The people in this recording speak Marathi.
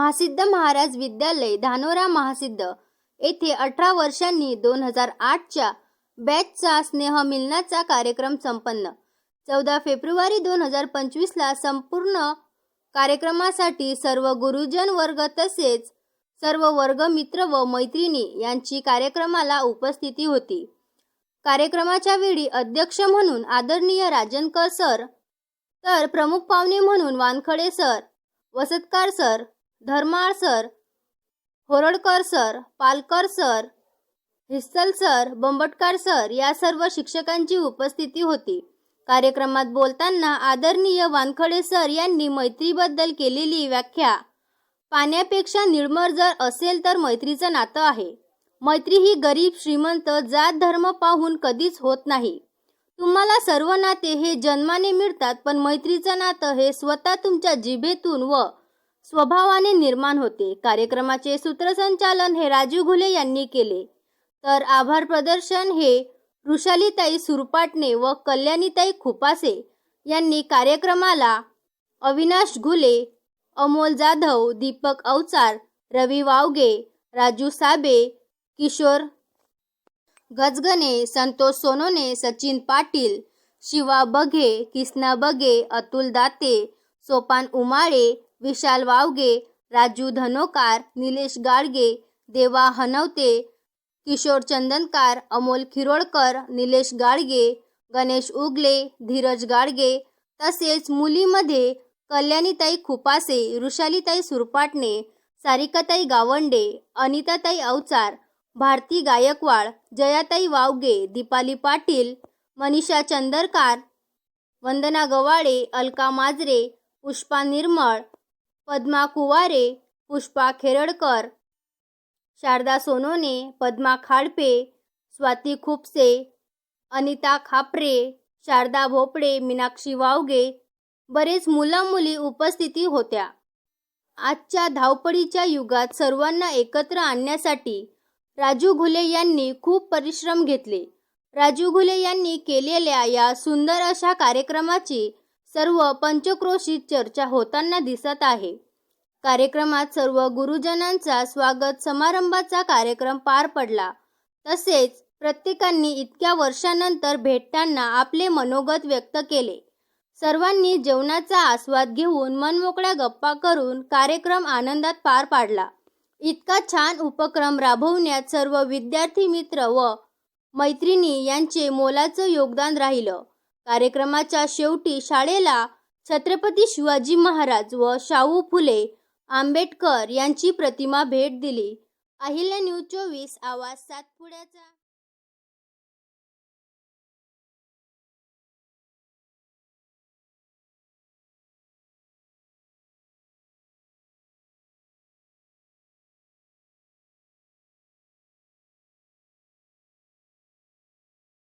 महासिद्ध महाराज विद्यालय धानोरा महासिद्ध येथे अठरा वर्षांनी दोन हजार आठच्या बॅचचा स्नेहमिलनाचा कार्यक्रम संपन्न. चौदा फेब्रुवारी दोन हजार पंचवीसला संपूर्ण कार्यक्रमासाठी सर्व गुरुजन वर्ग तसेच सर्व वर्ग मित्र व मैत्रिणी यांची कार्यक्रमाला उपस्थिती होती. कार्यक्रमाच्या वेळी अध्यक्ष म्हणून आदरणीय राजनकर सर तर प्रमुख पाहुणे म्हणून Wankhade sir Vasatkar sir Dharmal sir Horadkar sir Palkar sir Hissal sir Bambatkar sir या सर्व शिक्षकांची उपस्थिती होती. कार्यक्रमात बोलताना आदरणीय वानखडे सर यांनी मैत्रीबद्दल केलेली व्याख्या पाण्यापेक्षा निर्मळ जर असेल तर मैत्रीचं नातं आहे. मैत्री ही गरीब श्रीमंत जात धर्म पाहून कधीच होत नाही. तुम्हाला सर्व नाते हे जन्माने मिळतात पण मैत्रीचं नातं हे स्वतः तुमच्या जिभेतून व स्वभावाने निर्माण होते. कार्यक्रमाचे सूत्रसंचालन हे राजू घुले यांनी केले. तर आभार प्रदर्शन हे ऋषालीताई सुरपाटणे व कल्याणीताई खुपासे यांनी कार्यक्रमाला अविनाश घुले अमोल जाधव दीपक अवचार रवी वावगे राजू साबे किशोर गजगणे संतोष सोनोने सचिन पाटील शिवा बघे किसना बघे अतुल दाते सोपान उमाळे विशाल वावगे राजू धनोकार निलेश गाडगे देवा हनवते किशोर चंदनकार अमोल खिरोळकर निलेश गाडगे गणेश उगले धीरज गाडगे तसेच मुलीमध्ये कल्याणीताई खुपासे ऋषालीताई सुरपाटणे सारिकाताई गावंडे अनिताताई अवचार भारती गायकवाड जयाताई वावगे दीपाली पाटील मनीषा चंदरकार वंदना गवाळे अलका माजरे पुष्पा निर्मळ पद्मा कुवारे पुष्पा खेरडकर. शारदा सोनोने पद्मा खाडपे स्वाती खुपसे अनिता खापरे शारदा भोपडे मीनाक्षी वावगे बरेच मुलं मुली उपस्थिती होत्या. आजच्या धावपळीच्या युगात सर्वांना एकत्र आणण्यासाठी राजू घुले यांनी खूप परिश्रम घेतले. राजू घुले यांनी केलेल्या या सुंदर अशा कार्यक्रमाची सर्व पंचक्रोशीत चर्चा होताना दिसत आहे. कार्यक्रमात सर्व गुरुजनांचा स्वागत समारंभाचा कार्यक्रम पार पडला. तसेच प्रत्येकांनी इतक्या वर्षानंतर भेटताना आपले मनोगत व्यक्त केले. सर्वांनी जेवणाचा आस्वाद घेऊन मनमोकळ्या गप्पा करून कार्यक्रम आनंदात पार पाडला. इतका छान उपक्रम राबवण्यात सर्व विद्यार्थी मित्र व मैत्रिणी यांचे मोलाचं योगदान राहिलं. कार्यक्रमाच्या शेवटी शाळेला छत्रपती शिवाजी महाराज व शाहू फुले आंबेडकर यांची प्रतिमा भेट दिली. अहिल्या न्यूज चोवीस आवाज सातपुड्याचा